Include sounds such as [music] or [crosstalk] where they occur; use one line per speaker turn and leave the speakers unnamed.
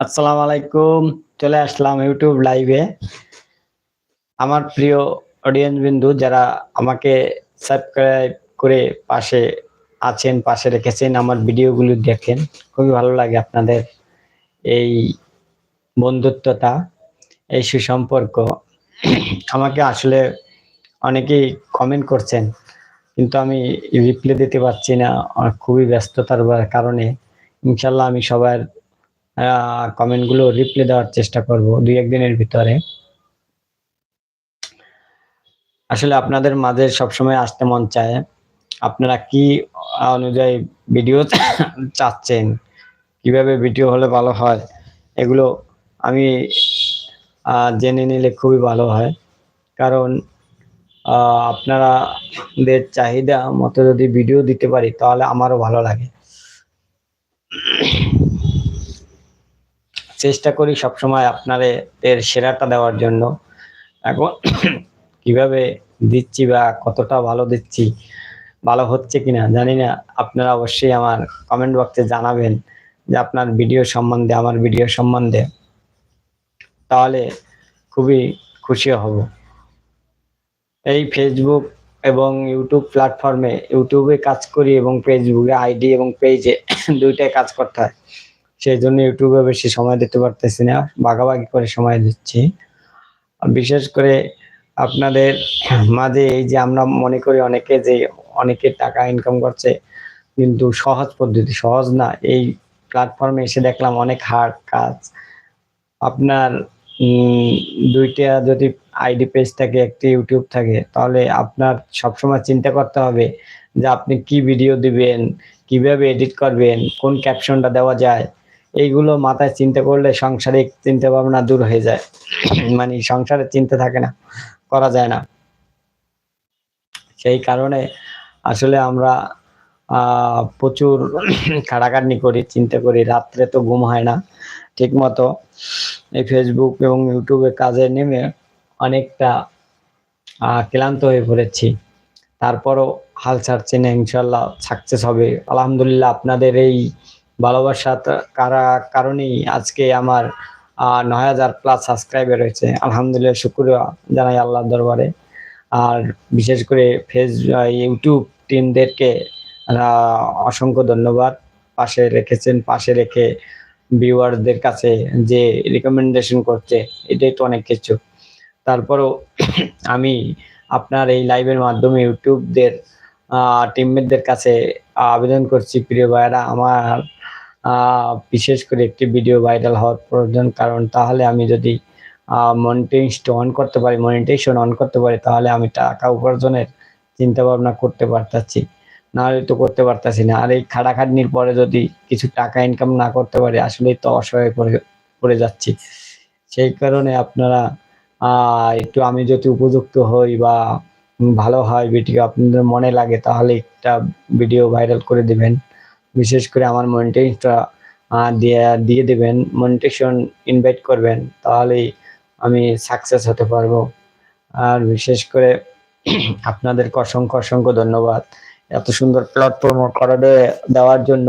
আসসালামু আলাইকুম। চলে আসলাম ইউটিউব লাইভে আমার প্রিয় অডিয়েন্স বিন্দু যারা আমাকে সাবস্ক্রাইব করে পাশে আছেন, পাশে রেখেছেন, আমার ভিডিওগুলো দেখেন, খুবই ভালো লাগে আপনাদের এই বন্ধুত্বতা, এই সুসম্পর্ক। আমাকে আসলে অনেকেই কমেন্ট করছেন, কিন্তু আমি রিপ্লাই দিতে পারছি না খুবই ব্যস্ততার কারণে। ইনশাল্লাহ আমি সবার কমেন্টগুলো রিপ্লাই দেওয়ার চেষ্টা করব দুই একদিনের ভিতরে। আসলে আপনাদের মাঝে সবসময় আসতে মন চায়। আপনারা কি অনুযায়ী ভিডিও [coughs] চাচ্ছেন? কীভাবে ভিডিও হলে ভালো হয়? এগুলো আমি জেনে নিলে খুবই ভালো হয়। কারণ আহ, আপনারাদের চাহিদা মতো যদি ভিডিও দিতে পারি তাহলে আমারও ভালো লাগে। চেষ্টা করি সবসময় আপনাদের সেরাটা দেওয়ার জন্য। এখন কীভাবে দিচ্ছি বা কতটা ভালো দিচ্ছি, ভালো হচ্ছে কিনা জানি না। আপনারা অবশ্যই আমার কমেন্ট বক্সে জানাবেন যে আপনার ভিডিও সম্বন্ধে, আমার ভিডিও সম্বন্ধে। তাহলে খুবই খুশি হব। এই ফেসবুক এবং ইউটিউব প্ল্যাটফর্মে ইউটিউবে কাজ করি এবং ফেসবুকে আইডি এবং পেজে দুইটাই কাজ করতে হয়। সেই জন্য ইউটিউবে বেশি সময় দিতে পারতেছি না, ভাগাভাগি করে সময় দিচ্ছি। বিশেষ করে আপনাদের মাঝে এই যে আমরা মনে করি অনেকে যে অনেকে টাকা ইনকাম করছে, কিন্তু সহজ পদ্ধতি, সহজ না। এই প্ল্যাটফর্মে এসে দেখলাম অনেক হার্ড কাজ। আপনার দুইটা যদি আইডি পেজ থাকে, একটি ইউটিউব থাকে, তাহলে আপনার সবসময় চিন্তা করতে হবে যে আপনি কি ভিডিও দিবেন, কীভাবে এডিট করবেন, কোন ক্যাপশনটা দেওয়া যায়। এইগুলো মাথায় চিন্তা করলে সাংসারিক চিন্তা ভাবনা দূর হয়ে যায়। মানে সংসারের চিন্তা থাকে না, করা যায় না। সেই কারণে আসলে আমরা প্রচুর খাটাখাটনি করি, চিন্তা করি, রাত্রে তো ঘুম হয় না। ঠিক মতো এই ফেসবুক এবং ইউটিউবে কাজে নেমে অনেকটা ক্লান্ত হয়ে পড়েছি। তারপরও হাল ছাড়ছি না ইনশাল্লাহ সাকসেস হবে। আলহামদুলিল্লাহ আপনাদের এই ভালোবাসা কারা, কারণেই আজকে আমার নয় হাজার প্লাস সাবস্ক্রাইবার রয়েছে। আলহামদুলিল্লাহ শুক্রিয়া জানাই আল্লাহর দরবারে। আর বিশেষ করে ফেস ইউটিউব টিমদেরকে অসংখ্য ধন্যবাদ। পাশে রেখেছেন, পাশে রেখে ভিউয়ারদের কাছে যে রিকমেন্ডেশন করছে, এটাই তো অনেক কিছু। তারপরও আমি আপনার এই লাইভের মাধ্যমে ইউটিউবদের টিমমেটদের কাছে আবেদন করছি, প্রিয় ভাইয়েরা, আমার বিশেষ করে একটি ভিডিও ভাইরাল হওয়ার প্রয়োজন। কারণ তাহলে আমি যদি মনিটাইজটা অন করতে পারি মনিটাইজেশন অন করতে পারি, তাহলে আমি টাকা উপার্জনের চিন্তা ভাবনা করতে পারতাছি। নাহলে তো করতে পারতাছি না। আর এই খাটাখাটনির পরে যদি কিছু টাকা ইনকাম না করতে পারি, আসলেই তো অসহায় পড়ে যাচ্ছি। সেই কারণে আপনারা একটু আমি যদি উপযুক্ত হই বা ভালো হয় ভিডিও আপনাদের মনে লাগে, তাহলে একটা ভিডিও ভাইরাল করে দিবেন। বিশেষ করে আমার মনিটেশনটা দিয়ে দিয়ে দেবেন মনিটেশন ইনভাইট করবেন, তাহলেই আমি সাকসেস হতে পারব। আর বিশেষ করে [clears throat] আপনাদেরকে অসংখ্য অসংখ্য ধন্যবাদ। এত সুন্দর প্ল্যাটফর্ম করা দেওয়ার জন্য।